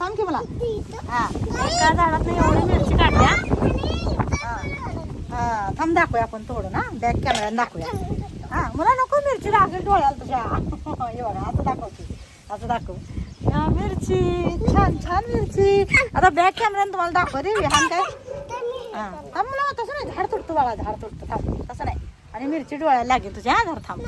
थांब की मला. हा. एका झाडात एवढी मिरची काढल्या. हा. हा थांब दाखवूया आपण थोडं ना. बॅक कॅमेऱ्याने दाखवूया. हा मला नको मिरची लागेल डोळ्याला तुझ्या. हे बघा आता दाखवते आता दाखव. मिरची छान छान मिरची. आता बॅक कॅमेऱ्याने तुम्हाला दाखवते विहान काय? हा थांब मला तसं नाही. झाड तुटतो बाळा झाड तुटतो. थांब तसं नाही. आणि मिरची डोळ्याला लागेल तुझ्या हा थांब.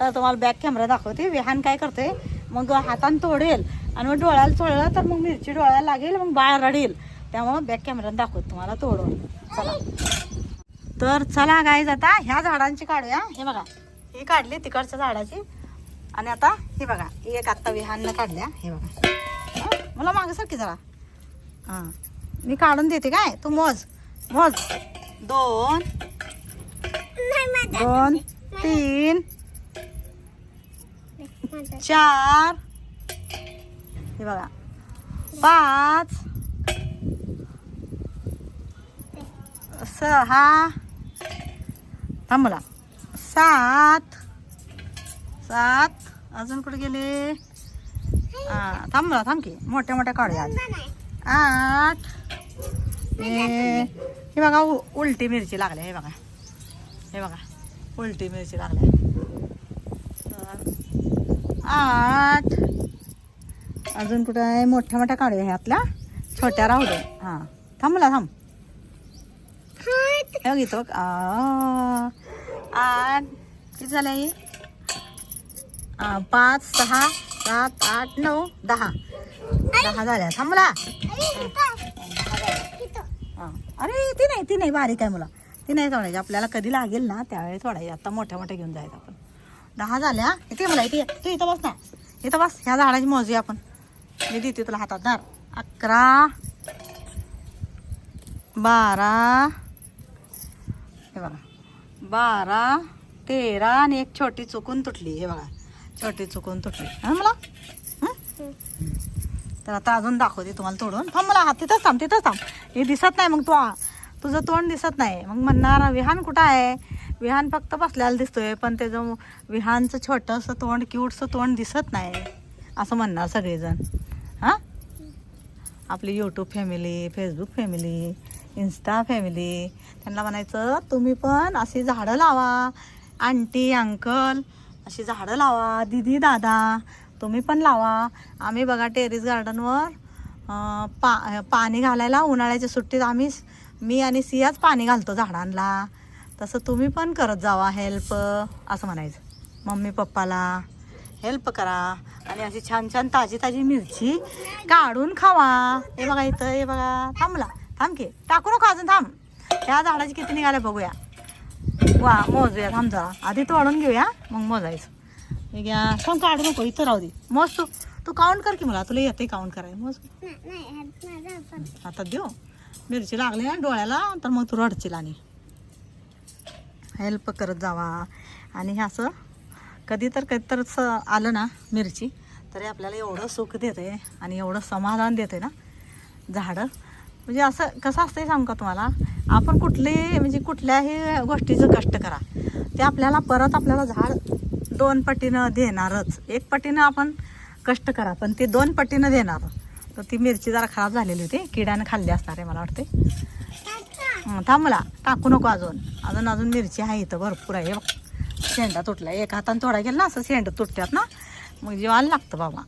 तर तुम्हाला बॅक कॅमेरा दाखवते. विहान काय करते मग हाताने तोडेल. आणि मग डोळ्याला चोळलं तर मग मिरची डोळ्याला लागेल मग बाळ रडेल. त्यामुळं बॅक कॅमेऱ्यानं दाखवत तुम्हाला तोडून. चला. तर चला गायज आता ह्या झाडांची काढूया. हे बघा ही काढली तिकडच्या झाडाची. आणि आता हे बघा एक आत्ता विहाननं काढल्या. हे बघा. मला मागं सारखी जरा. हां. मी काढून देते काय? तू मोज. मोज. दोन. दोन तीन. चार. हे बघा. पाच. सहा. थांबला सात. सात. अजून कुठे गेले? थांबला थांब की. मोठ्या मोठ्या काढूया आठ. हे बघा उ- उलटी मिरची लागल्या हे बघा. हे बघा उलटी मिरची लागल्या. आठ. अजून कुठं आहे? मोठ्या मोठ्या काढूया ह्यातल्या छोट्या राहू दे. हां. थांब मला थांब. घेतो आठ किती झालं हे? पाच सहा सात आठ नऊ दहा. दहा झाल्या. थांब मला. अरे ती नाही ती नाही. बारीक आहे मला. ती नाही तोडायची. आपल्याला कधी लागेल ना त्यावेळी तोडायची. आता मोठ्या मोठ्या घेऊन जायचं आपण. दहा झाल्या. इथे मला इथे तू इथं बस ना. इथं बस. ह्या झाडाची मोजूया आपण. मी देते तुला हातात धर. अकरा बारा हे बघा. बारा तेरा आणि एक छोटी चुकून तुटली हे बघा. छोटी चुकून तुटली. हा मला? तर आता अजून दाखवते तुम्हाला तोडून. थांब मला हात तिथंच थांब तिथंच थांब. हे दिसत नाही मग तू तुझं तोंड दिसत नाही. मग म्हणणार विहान कुठं आहे? विहान फक्त बसल्याला दिसतोय पण त्याचं विहानचं छोटंसं तोंड क्यूटचं तोंड दिसत नाही. असं म्हणणार सगळेजण. हां? आपली YouTube family Facebook family Insta family त्यांना म्हणायचं तुम्ही पण अशी झाडं लावा. आंटी अंकल अशी झाडं लावा. दिदी दादा तुम्ही पण लावा. आम्ही बघा टेरेस गार्डनवर पा पाणी घालायला उन्हाळ्याच्या सुट्टीत आम्ही मी आणि सियाच पाणी घालतो झाडांना. तसं तुम्ही पण करत जावा हेल्प असं म्हणायचं. मम्मी पप्पाला हेल्प करा. आणि अशी छान छान ताजी ताजी मिरची काढून खावा. हे बघा इथं हे बघा. थांबला थांब की. टाकू नको अजून थांब. ह्या झाडाची किती निघाले बघूया. वा मोजूया. थांब जरा. आधी तोडून घेऊया. मग मोजायचं. हे घ्या. थांब काढू नको. इथं राहू दे. मोज तू तू काउंट कर की मला. तुला येते काउंट करायला. मोज आता देऊ. मिरची लागली ना डोळ्याला तर मग तू रडशील आणि. हेल्प करत जावा. आणि हे असं कधी तर कधी तर असं आलं ना मिरची तरी आपल्याला एवढं सुख देते आणि एवढं समाधान देते ना झाडं. म्हणजे असं कसं असतंय सांगू का तुम्हाला? आपण कुठले म्हणजे कुठल्याही गोष्टीचं कष्ट करा. ते आपल्याला परत आपल्याला झाड दोन पटीनं देणारच. एक पटीनं आपण कष्ट करा पण ते दोन पटीनं देणार. तर ती मिरची जरा खराब झालेली होती किड्यानं खाल्ली असणार आहे मला वाटते थांब मला टाकू नको अजून. अजून अजून मिरची आहे इथं भरपूर आहे. बघ. शेंडा तुटला एक हाताने तोडा गेला ना असं शेंड तुटतात ना. मग जेवायला लागतं बाबा.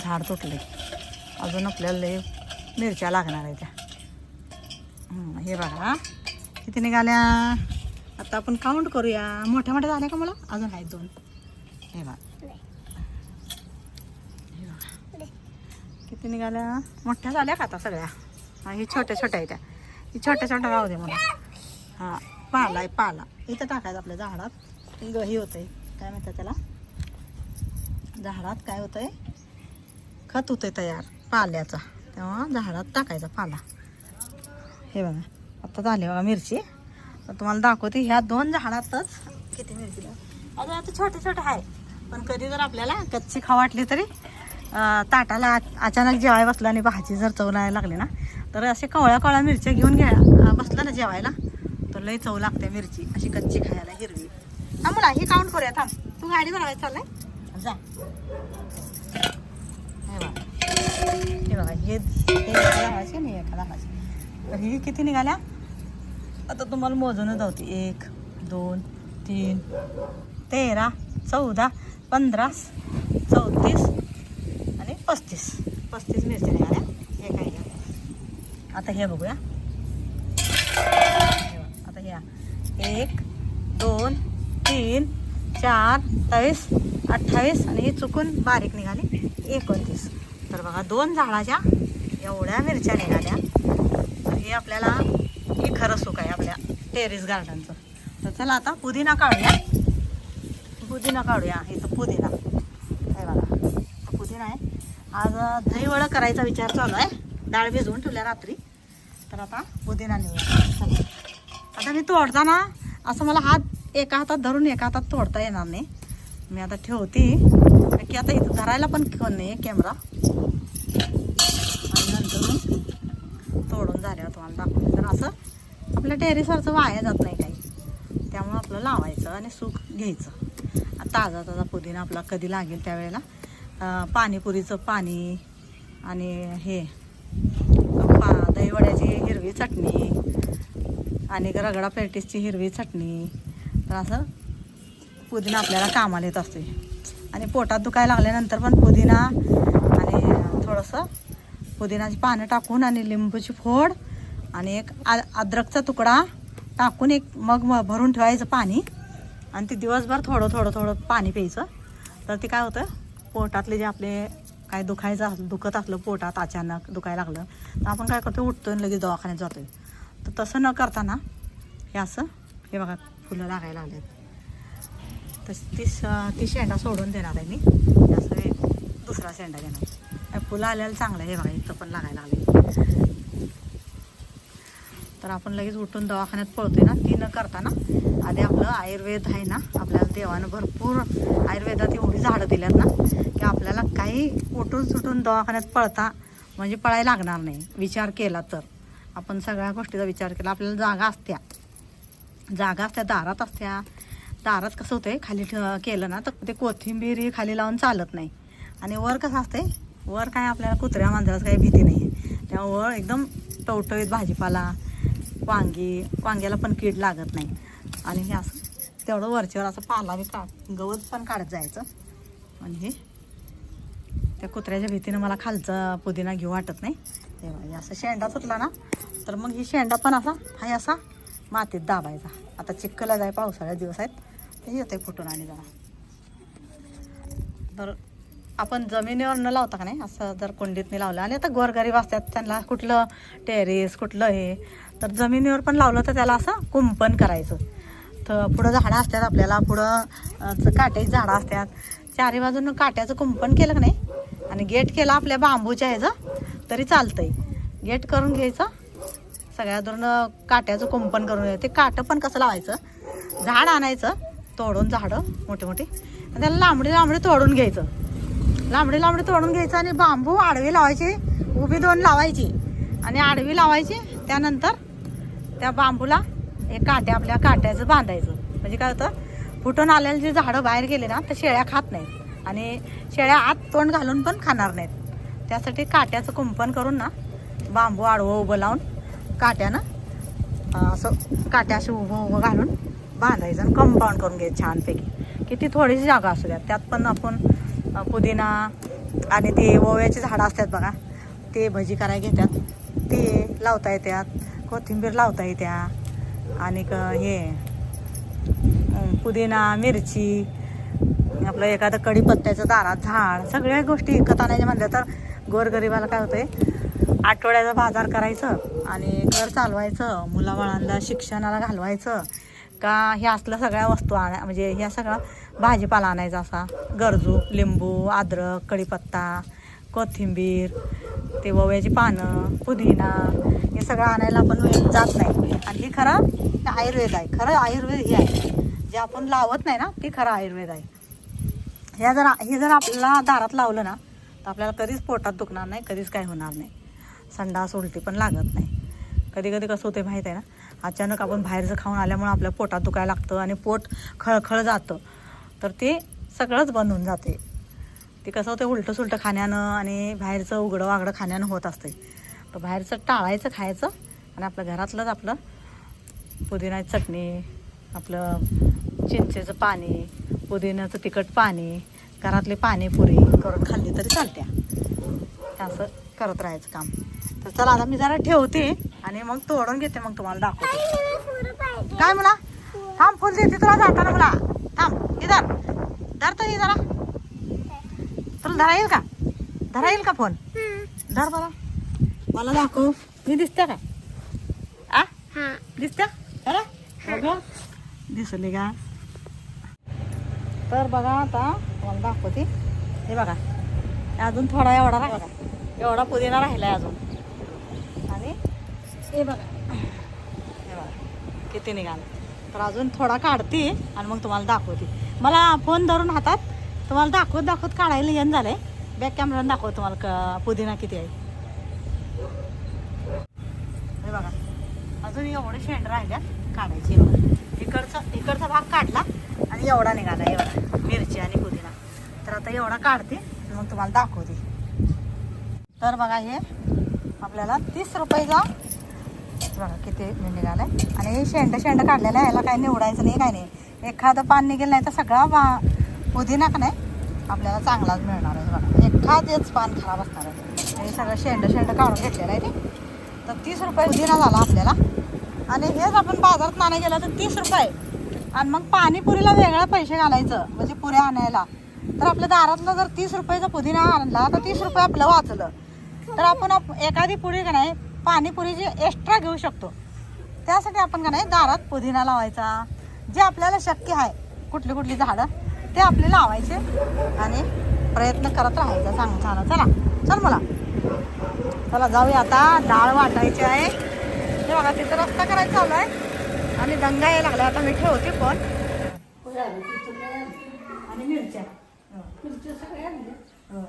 झाड तुटले अजून आपल्याला मिरच्या लागणार आहे त्या. हे बघा. किती निघाल्या? आता आपण काउंट करूया. मोठ्या मोठ्या झाल्या का मला? अजून आहेत दोन. हे बघा. हे बघा. किती निघाल्या? मोठ्या झाल्या का आता सगळ्या? हा हे छोट्या छोट्या आहेत त्या. हे छोट्या छोट्या राहू दे मला. हां पाला आहे पाला. इथं टाकायचं आपल्या झाडात. गही ग- होतं आहे काय म्हणतात त्याला? झाडात काय होतं आहे खत होतं तयार पाल्याचा. तेव्हा झाडात टाकायचा पाला. हे बघा आता झाले बघा मिरची. तर तुम्हाला दाखवते ह्या दोन झाडातच किती मिरची अरे अजून आता छोटे छोटे आहे पण कधी जर आपल्याला कच्ची खा वाटली तरी ताटाला अचानक जेवाय बसला आणि भाजी जर चव नाही लागली ना तर असे कवळ्या कवळ्या मिरच्या घेऊन घ्या. बसला ना जेवायला तर लई चव लागते मिरची अशी कच्ची खायला हिरवी. थांब मला हे काउंट करूया थांब. तू गाडी बनवायला चाललाय? जा. हे हे बघा हे हे आणि एका झाडाची तर ही किती निघाल्या? आता तुम्हाला मोजूनच होती एक दोन तीन तेरा चौदा पंधरा चौतीस आणि पस्तीस. पस्तीस मिरच्या निघाल्या. हे काय घ्या. आता हे बघूया. आता ह्या एक दोन तीन चार सत्तावीस अठ्ठावीस आणि ही चुकून बारीक निघाली. एकोणतीस. तर बघा दोन झाडाच्या एवढ्या मिरच्या निघाल्या. तर हे आपल्याला हे खरं सुख आहे आपल्या टेरेस गार्डनचं. तर चला आता पुदिना काढूया. पुदिना काढूया इथं पुदिना. हे बघा पुदिना आहे. आज दहीवडा करायचा विचार चालू आहे. डाळ भिजवून ठेवल्या रात्री. तर आता पुदिना नेऊया. आता मी तोडताना असं मला हात एका हातात धरून एका हातात तोडता येणार नाही. मी आता ठेवते. की आता इथं धरायला पण कोण नाही कॅमेरा आणि नंतर मग तोडून झाल्यावर तुम्हाला दाखवते. तर असं आपल्या टेरेसवरचं वाया जात नाही काही. त्यामुळं आपलं लावायचं आणि सुख घ्यायचं. ताजा ताजा पुदिना आपला कधी लागेल त्यावेळेला. पाणीपुरीचं पाणी आणि हे पा दहीवड्याची हिरवी चटणी आणि रगडा पेटीसची हिरवी चटणी. तर असं पुदिना आपल्याला कामाला येत असतो आणि पोटात दुखायला लागल्यानंतर पण पुदिना आणि थोडंसं पुदिनाची पानं टाकून आणि लिंबूची फोड आणि एक आ अद्रकचा तुकडा टाकून एक मग म- भरून ठेवायचं पाणी आणि ते दिवसभर थोडं थोडं थोडं पाणी प्यायचं. तर ते काय होतं पोटातले जे आपले काय दुखायचं असलं दुखत असलं पोटात अचानक दुखायला लागलं तर आपण काय करतो उठतो आणि लगेच दवाखान्यात जातो तर तसं न करताना हे असं हे बघा फुलं लागायला लागलेत तस ती स- ती शेंडा सोडून देणार आहे मी. असं एक दुसरा शेंडा घेणार. फुलं आल्याला चांगलं आहे हे बघा इथं पण लागायला लागले तर आपण लगेच उठून दवाखान्यात पळतोय ना ती न करताना. आधी आपलं आयुर्वेद आहे ना आपल्याला देवानं भरपूर आयुर्वेदात एवढी झाडं दिल्यात ना की आपल्याला काही उठून सुटून दवाखान्यात पळता म्हणजे पळायला लागणार नाही. विचार केला तर. आपण सगळ्या गोष्टीचा विचार केला आपल्याला जागा असत्या. जागा असत्या दारात असत्या. दारात कसं होतंय खाली ठ- केलं ना तर ते कोथिंबीर खाली लावून चालत नाही. आणि वर कसं असतंय वर काय आपल्याला कुत्र्या मांजराचं काही भीती नाही आहे त्यामुळं वर एकदम टवटवीत भाजीपाला वांगी वांग्याला पण कीड लागत नाही. आणि हे असं तेवढं वरच्यावर असं पाला बी का गवत पण काढत जायचं. आणि हे त्या कुत्र्याच्या भीतीनं मला खालचा पुदिना घेऊ वाटत नाही. तेव्हा हे असं शेंडा सुटला ना तर मग ही शेंडा पण असा हाय असा मातीत दाबायचा. आता चिखलला जाय पावसाळ्यात दिवस आहेत. ते येते फुटून आणि जरा. तर आपण जमिनीवर न लावता का नाही असं जर कुंडीतनी लावलं. आणि आता गोरगरीब असतात त्यांना कुठलं टेरेस कुठलं हे. तर जमिनीवर पण लावलं तर त्याला असं कुंपण करायचं. तर पुढं झाडं असतात आपल्याला पुढं काट्याची झाडं असतात. चारी बाजूनं काट्याचं कुंपण केलं का नाही आणि गेट केला आपल्या बांबूच्या ह्याचं तरी चालतंय. गेट करून घ्यायचं सगळ्या दुरून काट्याचं कुंपण करून ते काटं पण कसं लावायचं? झाड आणायचं तोडून झाडं मोठे मोठे. त्याला लांबडी लांबडी तोडून घ्यायचं. लांबडी लांबडी तोडून घ्यायचं आणि बांबू आडवी लावायची उभी दोन लावायची. आणि आडवी लावायची त्यानंतर त्या बांबूला हे काट्या आपल्या काट्याचं बांधायचं. म्हणजे काय होतं? फुटून आलेले जे झाडं बाहेर गेले ना तर शेळ्या खात नाहीत. आणि शेळ्या आत तोंड घालून पण खाणार नाहीत. त्यासाठी काट्याचं कुंपण करून ना बांबू आडवं उभं लावून काट्यानं असं काट्या असे उभं उभं घालून बांधायचं आणि कंपाऊंड करून घ्यायचं छानपैकी. किती थोडीशी जागा असू द्या. त्यात पण आपण पुदिना आणि ते ओव्याची झाडं असतात बघा ते भजी करायला घेतात. ते लावता येतात. कोथिंबीर लावता येत्या. आणि हे पुदिना मिरची आपलं एखादं कढीपत्त्याचं दारात झाड सगळ्या गोष्टी विकत आणायच्या म्हणल्या तर गोरगरिबाला काय होतंय आठवड्याचा बाजार करायचं आणि घर चालवायचं मुलाबाळांना शिक्षणाला घालवायचं. का हे असलं सगळ्या वस्तू आणा म्हणजे ह्या सगळा भाजीपाला आणायचा असा. गरजू लिंबू अद्रक कढीपत्ता कोथिंबीर ते वव्याची पानं पुदिना हे सगळं आणायला आपण जात नाही. आणि हे खरं आयुर्वेद आहे. खरं आयुर्वेद हे आहे. जे आपण लावत नाही ना ते खरं आयुर्वेद आहे. ह्या जर हे जर आपल्याला दारात लावलं ना तर आपल्याला कधीच पोटात दुखणार नाही कधीच काय होणार नाही. संडास उलटी पण लागत नाही. कधी कधी कसं होते माहीत आहे ना? अचानक आपण बाहेरचं खाऊन आल्यामुळे आपल्या पोटात दुखायला लागतं आणि पोट खळखळ जातं. तर ते सगळंच बनून जाते. ते कसं होतं उलटं सुलटं खाण्यानं आणि बाहेरचं उघडं वागडं खाण्यानं होत असते तर बाहेरचं टाळायचं खायचं आणि आपलं घरातलंच आपलं पुदिनाची चटणी आपलं चिंचेचं पाणी पुदिन्याचं तिखट पाणी घरातली पाणीपुरी करून खाल्ली तरी चालत्या. असं करत राहायचं काम. तर चला आता मी जरा ठेवते आणि मग तोडून घेते मग तुम्हाला दाखवते. काय मला? थांब फुल देते तुला जाताना मला. थांब इधर धर. तर जरा. तुला धरा येईल का? धरा येईल का फोन धर बरं. मला दाखव. मी दिसते का? आ? दिसत्या अरे बघ. का? तर बघा आता तुम्हाला दाखवते. हे बघा. हे अजून थोडा एवढा राहिला. एवढा पुदिना राहिला आहे अजून. हे बघा. हे बघा. किती निघाला. तर अजून थोडा काढते आणि मग तुम्हाला दाखवते. मला फोन धरून हातात तुम्हाला दाखवत दाखवत काढायला येण आहे बॅक कॅमेराने दाखव तुम्हाला क- पुदिना किती आहे. हे बघा. अजून एवढे शेंड राहिल्यात काढायची. बघा. इकडचा इकडचा भाग काढला आणि एवढा निघाला. एवढा मिरची आणि पुदिना. तर आता एवढा काढते मग तुम्हाला दाखवते. तर बघा हे आपल्याला तीस रुपयेचा बघा किती निघालाय आणि शेंड शेंड काढलेलं आहे याला काही निवडायचं नाही काय नाही. एखादं पान निघेल नाही तर सगळा पा पुदिना का नाही आपल्याला चांगलाच मिळणार आहे बघा. एखादेच पान खराब असणार आहे. हे सगळं शेंड शेंड काढून घेतलेलं आहे ते. तर तीस रुपये पुदिना झाला आपल्याला. आणि हेच आपण बाजारात नाणे गेलं तर तीस रुपये. आणि मग पाणीपुरीला वेगळं पैसे घालायचं म्हणजे पुऱ्या आणायला. तर आपल्या दारातलं जर तीस रुपयाचा पुदिना आणला तर तीस रुपये आपलं वाचलं. तर आपण आप- एखादी पुरी का नाही पाणीपुरीची एक्स्ट्रा घेऊ शकतो. त्यासाठी आपण का नाही दारात पुदिना लावायचा. जे आपल्याला शक्य आहे कुठली कुठली झाडं ते आपले लावायचे आणि प्रयत्न करत राहायचा चांगलं छान चला चल मला. चला जाऊया आता. डाळ वाटायची आहे. हे बघा तिथं रस्ता करायचा चालू आहे. आणि दंगा यायला लागला आता मी ठेवते फोन आणि मिरच्या. हो.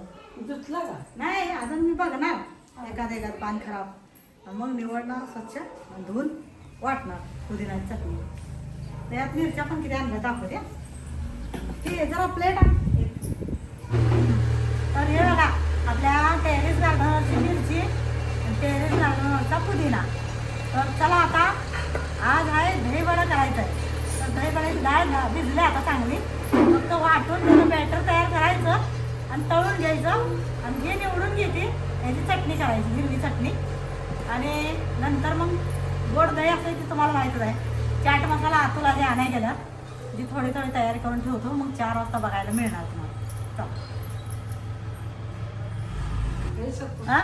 नाही अजून मी बघणार. एखाद एखाद पान खराब. मग निवडणार स्वच्छ धुवून वाटणार पुदिनाची चटणी. त्यात मिरच्या पण किती आणल्या दाखवते ते जरा प्लेट आण. तर हे बघा आपल्या टेरेस गार्डनची मिरची टेरेस गार्डनवरचा पुदिना. तर चला आता आज आहे दहीवडा करायचं आहे. तर दहीवड्याची डाळ घा- भिजली आता चांगली. फक्त वाटून त्याचं बॅटर तयार करायचं आणि तळून घ्यायचं आणि जे निवडून घेते. याची चटणी करायची हिरवी चटणी. आणि नंतर मग गोड दही असेल ते तुम्हाला माहीतच आहे. चाट मसाला आतूला जे आणाय गेलं जी थोडी थोडी तयारी करून ठेवतो. मग चार वाजता बघायला मिळणार तुम्हाला. हा?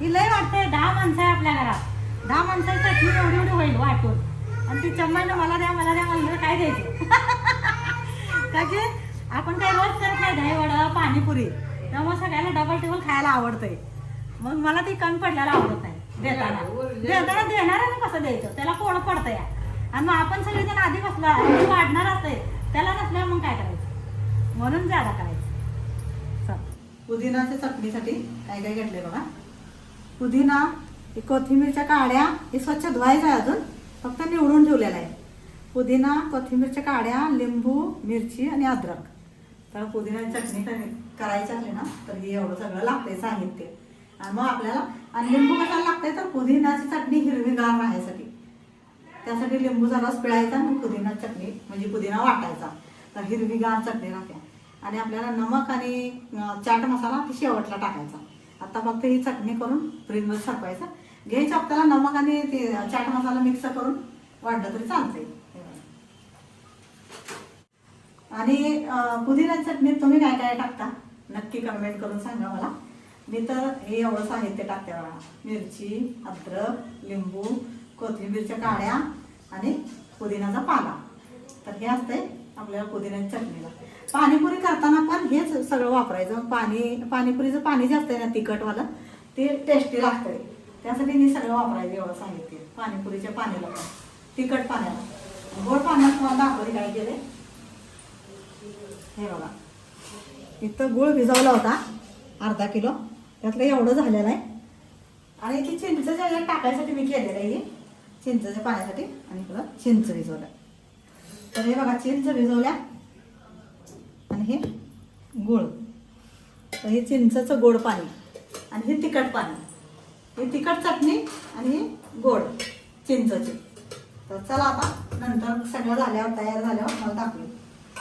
लय वाटते दहा माणसं आहे आपल्या घरात. दहा माणसाची चटणी एवढी एवढी होईल वाटून. आणि ती चम्माईनं मला द्या मला द्या मला काय द्यायचं? का की आपण काही रोज करत नाही दही वडा पाणीपुरी. त्यामुळे सगळ्यांना डबल टेबल खायला आवडतंय. मग मला ती कमी पडल्याला आवडत नाही. देताना. देताना देणाऱ्याने कसं द्यायचं? त्याला कोण पडतं या आणि मग आपण सगळेजण आधी बसला वाढणार असते त्याला नसल्यावर मग काय करायचं? म्हणून जादा करायचं. पुदिनाच्या चटणीसाठी काय काय घेतले बघा. पुदिना कोथिंबीरच्या काड्या हे स्वच्छ धुवायचं आहे अजून. फक्त निवडून ठेवलेला आहे. पुदिना कोथिंबीरच्या काड्या लिंबू मिरची आणि अद्रक. तर पुदिनाची चटणी कर- करायची असली ना तर हे एवढं सगळं लागतंय साहित्य. मग आपल्याला आणि लिंबू कशाला लागतंय तर पुदिनाची चटणी हिरवीगार राहण्यासाठी त्यासाठी लिंबूचा रस पिळायचा आणि पुदिना चटणी म्हणजे पुदिना वाटायचा. तर हिरवीगार चटणी राहते. आणि आपल्याला नमक आणि चाट मसाला ती शेवटला टाकायचा. आता फक्त ही चटणी करून फ्रीजमध्ये साठवायचं. घ्यायचं आपल्याला नमक आणि ते चाट मसाला मिक्स करून वाढलं तरी चालते आणि पुदिना चटणीत तुम्ही काय काय टाकता? नक्की कमेंट करून सांगा मला. मी तर हे एवढं साहित्य टाकते बघा. मिरची अद्रक लिंबू कोथिंबीरच्या काड्या आणि पुदिनाचा पाला. तर हे असतंय आपल्याला पुदिन्याची चटणीला. पाणीपुरी करताना पण हेच सगळं वापरायचं. पाणी पाणीपुरीचं पाणी जे आहे ना तिखटवालं ते टेस्टी लागतंय. त्यासाठी मी सगळं वापरायचं एवढं सांगितले पाणीपुरीच्या पाण्याला पण. तिखट पाण्याला. गोड पाण्यात तुम्हाला दाखवली काय केले हे बघा. इथं गुळ भिजवला होता. अर्धा किलो. त्यातलं एवढं झालेलं आहे. आणि ती चिंचच्या ह्याच्यात टाकायसाठी मी केलेलं आहे चिंचच्या पाण्यासाठी आणि इकडं चिंच भिजवलं. तर हे बघा चिंच भिजवल्या. आणि हे गुळ. तर हे चिंचचं गोड पाणी आणि हे तिखट पाणी. हे तिखट चटणी आणि हे गोड चिंचची. तर चला आता नंतर सगळं झाल्यावर तयार झाल्यावर मला दाखवू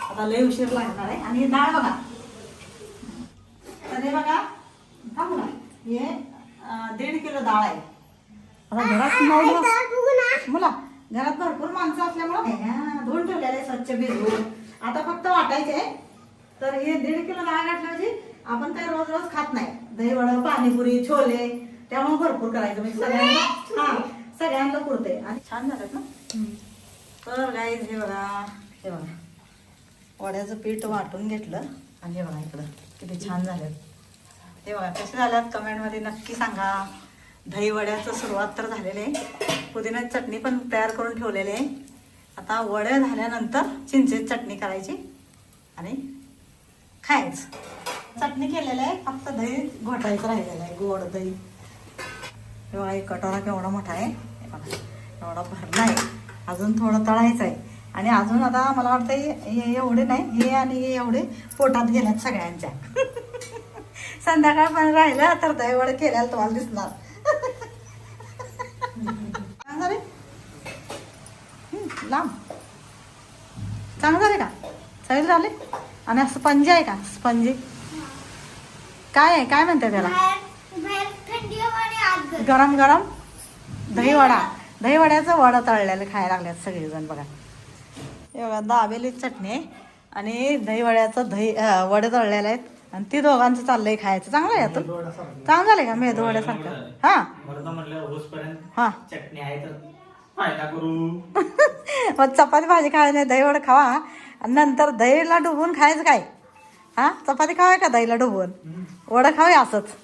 आता लय उशीर लागणार आहे. आणि हे डाळ बघा. तर हे बघा हे दीड किलो डाळ आहे. आता घरात नऊ मुला घरात भरपूर माणसं असल्यामुळं हा, धुवून ठेवलेलं आहे स्वच्छ भिजवून. आता फक्त वाटायचे आहे तर हे दीड किलो डाळ घातली म्हणजे आपण काही रोज रोज खात नाही. दही वडा पाणीपुरी छोले त्यामुळे भरपूर करायचं. म्हणजे सगळ्यांना हा सगळ्यांना पुरते आणि छान झालं ना? तर गाईज हे बघा हे बघा. वड्याचं पीठ वाटून घेतलं. आणि हे बघा इकडं किती छान झालं. हे बघा कसे झाल्यात? कमेंटमध्ये नक्की सांगा. दहीवड्याचं सुरुवात तर झालेलं आहे. पुदिन्याची चटणी पण तयार करून ठेवलेली आहे. आता वडे झाल्यानंतर चिंचेची चटणी करायची आणि खायचं. चटणी केलेलं आहे फक्त दही घोटायचं राहिलेलं आहे गोड दही. हे बघा एक कटोरा केवढा मोठा आहे. हे बघा एवढा भरला आहे. अजून थोडं तळायचं आहे. आणि अजून आता मला वाटतं हे एवढे नाही हे आणि हे एवढे पोटात गेल्यात सगळ्यांच्या. संध्याकाळ पण राहिलं तर दहीवडे केल्याला तुम्हाला दिसणार. चांगलं झाले लांब. चांगलं झाले का? चांगले झाले आणि स्पंजी आहे का? स्पंजी. काय आहे? काय म्हणते त्याला? गरम गरम दहीवडा. दहीवड्याचं वडा तळलेलं खायला लागल्यात सगळेजण बघा. हे बघा दाबेली चटणी आहे. आणि दहीवड्याचं दही वडे तळलेले आहेत. आणि ती दोघांचं चाललंय खायचं. चांगलं आहे यातून चांगलं झालंय का मेदू वड्यासारखं हा? हा. चटणी आहे तर फायदा करू. मग चपाती भाजी खायला नाही दही वडा खावा. आणि नंतर दहीला डुबून खायचं काय? हा? चपाती खावाय का दहीला डुबून? वडं खावे असंच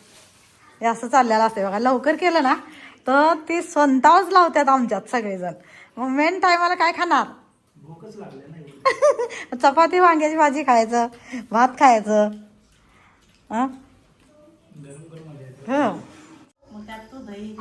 हे असं चाललेलं असते बघा. लवकर केलं ना तर ती स्वतःच लावतात आमच्यात सगळेजण. मग मेन टायमाला काय खाणार? चपाती वांग्याची भाजी खायचं भात खायचं. हां? हो. मग त्यात तू दही